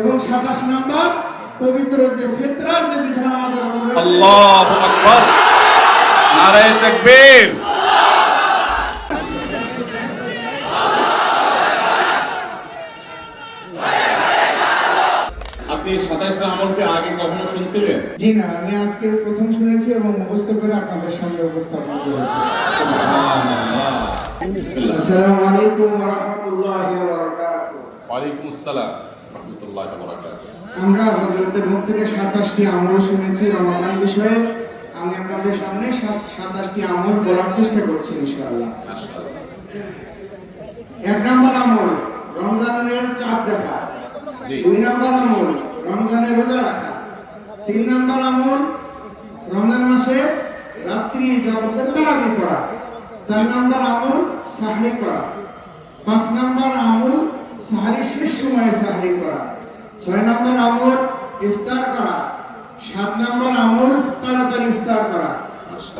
এবং সাতাশ নাম্বার পবিত্র যে ফেতরার যে বিধান আমাদের রয়েছে, আল্লাহ আকবর। নারায় তাকবীর। আপনি আমলকে আগে কখনো শুনছিলেন? জি না আমি আজকে প্রথম শুনেছি এবং মুখস্থ করে আপনাদের সামনে উপস্থাপন করেছি। বিসমিল্লাহ। আসসালামু আলাইকুম ওয়া রাহমাতুল্লাহি ওয়া বারাকাতুহু। ওয়ালাইকুম আসসালাম। রহমতুল্লাহ আমরা হজরতের মুখ থেকে সাতাশটি আমল শুনেছি রমাদান বিষয়ে। আমি আপনাদের সামনে সাত- সাতাশটি আমল বলার চেষ্টা করছি ইনশাআল্লাহ। এক নম্বর আমল রমজানের চাঁদ দেখা। দুই নম্বর আমল রমজানের রোজা রাখা। তিন নম্বর আমল রমজান মাসে রাত্রি যাবতের তারাবি পড়া। চার নম্বর আমল সাহরি করা পাঁচ নম্বর আমল সাহারি শেষ সময়ে সাহরি করা। ছয় নম্বর আমল, ইফতার করা। সাত নম্বর আমল, তাড়াতাড়ি ইফতার করা।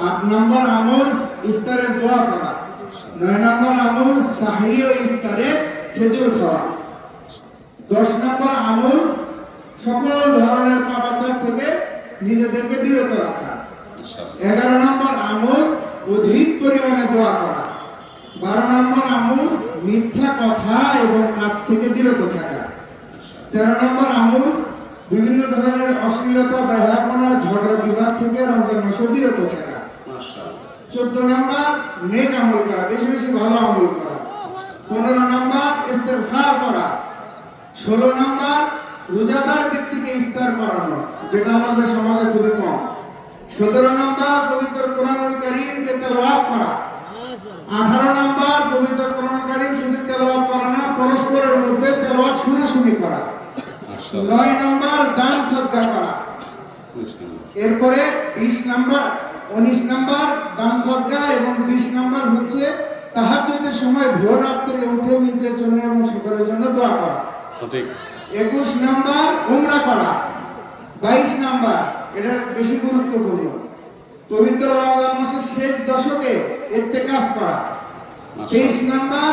আট নম্বর আমল, ইফতারের দোয়া করা। নয় নম্বর আমল, সাহরি ও ইফতারে খেজুর খাওয়া। দশ নম্বর আমল, সকল ধরনের পাপাচার থেকে নিজেদেরকে বিরত রাখা। এগারো নম্বর আমল, অধিক পরিমাণে দোয়া করা। বারো নম্বর আমল মিথ্যা কথা এবং কাজ থেকে বিরত থাকা। তেরো নম্বর আমল বিভিন্ন ধরনের অশ্লীলতা ব্যয়াপনা ঝগড়া বিবাদ থেকে রমজান মাসে বিরত থাকা। চোদ্দ নাম্বার নেক আমল করা বেশি বেশি ভালো আমল করা। পনেরো নাম্বার ইস্তেফার করা। ষোলো নাম্বার রোজাদার ব্যক্তিকে ইফতার করানো যেটা আমাদের সমাজে খুবই কম। সতেরো নাম্বার পবিত্র কোরআনুল কারীমকে তেলাওয়াত করা। আঠারো নাম্বার পবিত্র কোরআন তেলাওয়াত শুনাশুনি করা। নয় নাম্বার দান সদকা করা। এরপরে বিশ নাম্বার উনিশ নাম্বার দান সদকা এবং বিশ নাম্বার হচ্ছে তাহাজ্জুদের সময় ভোর রাত্রে উঠে নিজের জন্য এবং সকলের জন্য দোয়া করা। সঠিক। একুশ নাম্বার উমরা করা। বাইশ নাম্বার এটা বেশি গুরুত্বপূর্ণ। পবিত্র রমজান মাসের শেষ দশকে ইত্তেকাফ করা। তেইশ নাম্বার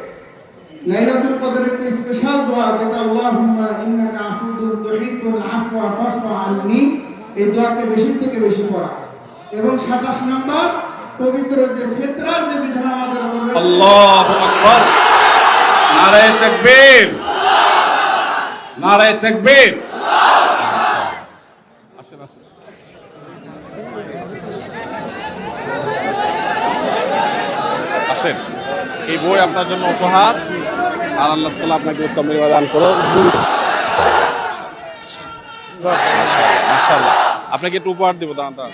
লাইলাতুল কদরের একটি স্পেশাল দোয়া যেটা আল্লাহুম্মা ইন্নাকা আফুদুন তুহিব্বুল আফওয়া ফাফু আননি, এই দোয়াকে বেশি থেকে বেশি পড়া। এবং 27 নাম্বার, পবিত্র যে ফিতরার যে বিধান আমাদের আল্লাহ আকবর। নারায় তাকবীর। নারায় তাকবীর। আসেন। এই বই আপনার জন্য উপহার। আর আল্লাহ তাআলা আপনাকে উত্তম নিবেদন করো আপনাকে একটু উপহার দেবো দাঁড়ান দাঁড়ান।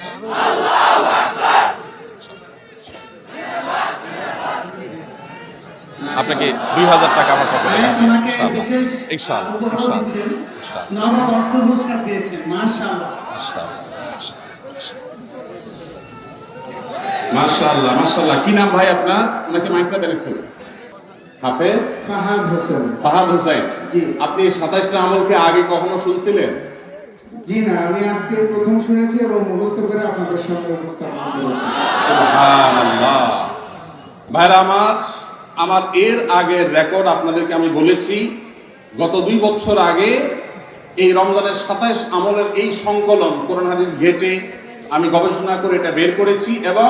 আপনাকে দুই হাজার টাকা আমার পক্ষ থেকে ইনশাআল্লাহ। মাশাআল্লাহ। মাশাআল্লাহ কি নাম ভাই আপনার? ওনাকে মাইকটা দেন একটু। হাফেজ? ফাহাদ হোসেন। ফাহাদ হোসেন। জি। আপনি সাতাইশটা আমলকে আগে কখনো শুনছিলেন? জি না আমি আজকে প্রথম শুনেছি এবং মুখস্থ করে আপনাদের সামনে উপস্থাপন করেছি। সুবহানাল্লাহ। ভাইরা আমার আমার এর আগের রেকর্ড আপনাদেরকে আমি বলেছি গত দুই বছর আগে এই রমজানের সাতাইশ আমলের এই সংকলন কোরআন হাদিস ঘেটে আমি গবেষণা করে এটা বের করেছি এবং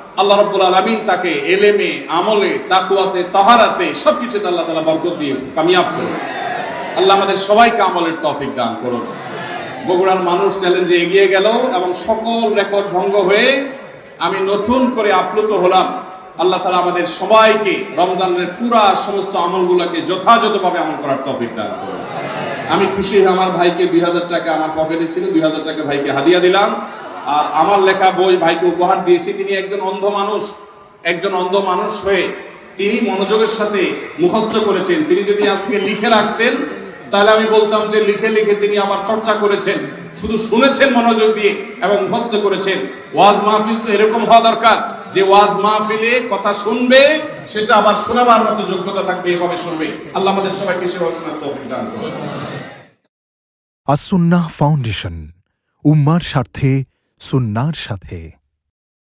আল্লাহ রব্বুল আলমিন তাকে এলেমে, আমলে তাকুয়াতে তাহারাতে সবকিছুতে আল্লাহ তালা বরকত দিয়ে কামিয়াব করুন। আল্লাহ আমাদের সবাইকে আমলের তৌফিক দান করুন। বগুড়ার মানুষ চ্যালেঞ্জে এগিয়ে গেল এবং সকল রেকর্ড ভঙ্গ হয়ে আমি নতুন করে আপ্লুত হলাম। আল্লাহ তালা আমাদের সবাইকে রমজানের পুরা সমস্ত আমলগুলোকে যথাযথভাবে আমল করার তৌফিক দান করুন। আমি খুশি আমার ভাইকে দুই হাজার টাকা আমার পকেটে ছিল, দুই হাজার টাকা ভাইকে হাদিয়া দিলাম। আর আমার লেখা বই ভাইকে উপহার দিয়েছি, তিনি একজন অন্ধ মানুষ, একজন অন্ধ মানুষ হয়ে তিনি মনোযোগের সাথে মুখস্থ করেছেন। তিনি যদি আজকে লিখে রাখতেন, তাহলে আমি বলতাম যে লিখে লিখে তিনি আবার চর্চা করেছেন, শুধু শুনেছেন মনোযোগ দিয়ে এবং মুখস্থ করেছেন। ওয়াজ মাহফিল তো এরকম হওয়া দরকার যে ওয়াজ মাহফিলে কথা শুনবে, সেটা আবার শোনাবার মতো যোগ্যতা থাকবে, এভাবে শুনবে। আল্লাহ আমাদের সবাইকে সেভাবে শোনার তৌফিক দান করুন। আসুন্নাহ ফাউন্ডেশন, উম্মার স্বার্থে সুন্নার সাথে।